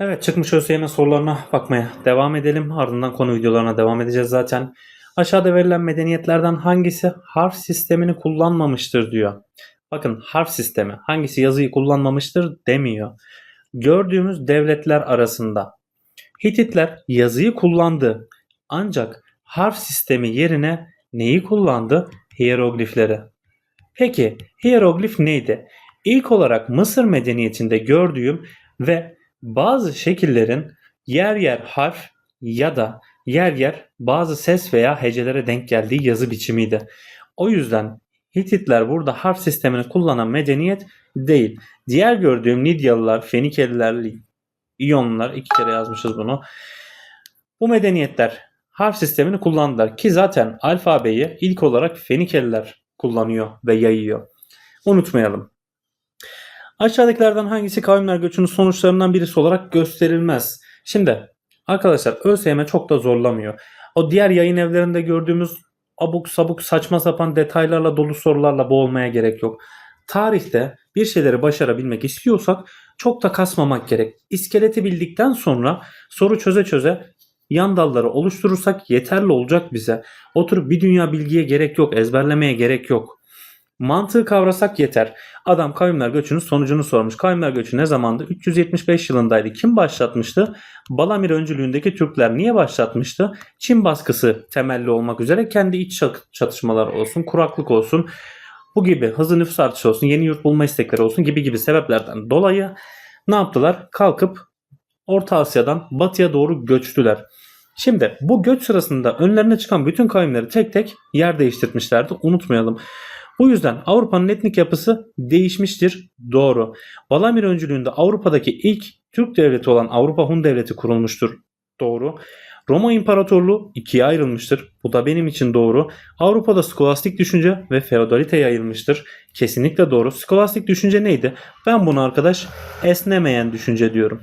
Evet çıkmış ÖSYM sorularına bakmaya devam edelim. Ardından konu videolarına devam edeceğiz zaten. Aşağıda verilen medeniyetlerden hangisi harf sistemini kullanmamıştır diyor. Bakın harf sistemi hangisi yazıyı kullanmamıştır demiyor. Gördüğümüz devletler arasında Hititler yazıyı kullandı. Ancak harf sistemi yerine neyi kullandı? Hieroglifleri. Peki hieroglif neydi? İlk olarak Mısır medeniyetinde gördüğüm ve bazı şekillerin yer yer harf ya da yer yer bazı ses veya hecelere denk geldiği yazı biçimiydi. O yüzden Hititler burada harf sistemini kullanan medeniyet değil. Diğer gördüğüm Lidyalılar, Fenikeliler, İyonlular iki kere yazmışız bunu. Bu medeniyetler harf sistemini kullandılar ki zaten alfabeyi ilk olarak Fenikeliler kullanıyor ve yayıyor. Unutmayalım. Aşağıdakilerden hangisi kavimler göçünün sonuçlarından birisi olarak gösterilmez? Şimdi arkadaşlar ÖSYM çok da zorlamıyor. O diğer yayın evlerinde gördüğümüz abuk sabuk saçma sapan detaylarla dolu sorularla boğulmaya gerek yok. Tarihte bir şeyleri başarabilmek istiyorsak çok da kasmamak gerek. İskeleti bildikten sonra soru çöze çöze yan dalları oluşturursak yeterli olacak bize. Oturup bir dünya bilgiye gerek yok, ezberlemeye gerek yok. Mantığı kavrasak yeter. Adam kavimler göçünün sonucunu sormuş. Kavimler göçü ne zamandı? 375 yılındaydı. Kim başlatmıştı? Balamir öncülüğündeki Türkler niye başlatmıştı? Çin baskısı temelli olmak üzere kendi iç çat- çatışmalar olsun, kuraklık olsun, bu gibi hızlı nüfus artışı olsun, yeni yurt bulma istekleri olsun gibi gibi sebeplerden dolayı ne yaptılar? Kalkıp Orta Asya'dan batıya doğru göçtüler. Şimdi bu göç sırasında önlerine çıkan bütün kavimleri tek tek yer değiştirmişlerdi. Unutmayalım. Bu yüzden Avrupa'nın etnik yapısı değişmiştir. Doğru. Balamir öncülüğünde Avrupa'daki ilk Türk devleti olan Avrupa Hun Devleti kurulmuştur. Doğru. Roma İmparatorluğu ikiye ayrılmıştır. Bu da benim için doğru. Avrupa'da skolastik düşünce ve feodalite yayılmıştır. Kesinlikle doğru. Skolastik düşünce neydi? Ben bunu arkadaş esnemeyen düşünce diyorum.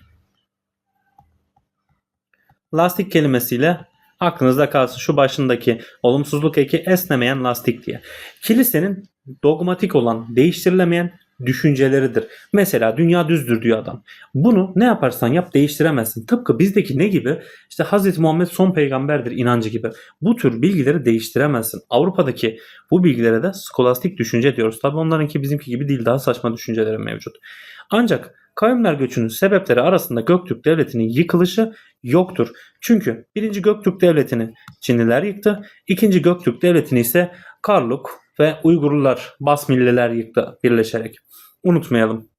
Lastik kelimesiyle aklınızda kalsın şu başındaki olumsuzluk eki esnemeyen lastik diye. Kilisenin dogmatik olan, değiştirilemeyen düşünceleridir. Mesela dünya düzdür diyor adam. Bunu ne yaparsan yap değiştiremezsin. Tıpkı bizdeki ne gibi? İşte Hz. Muhammed son peygamberdir inancı gibi. Bu tür bilgileri değiştiremezsin. Avrupa'daki bu bilgilere de skolastik düşünce diyoruz. Tabi onlarınki bizimki gibi değil daha saçma düşünceleri mevcut. Ancak kavimler göçünün sebepleri arasında Göktürk Devleti'nin yıkılışı yoktur. Çünkü birinci Göktürk Devleti'ni Çinliler yıktı. ikinci Göktürk Devleti'ni ise Karluk ve Uygurlular, Basmilliler yıktı birleşerek. Unutmayalım.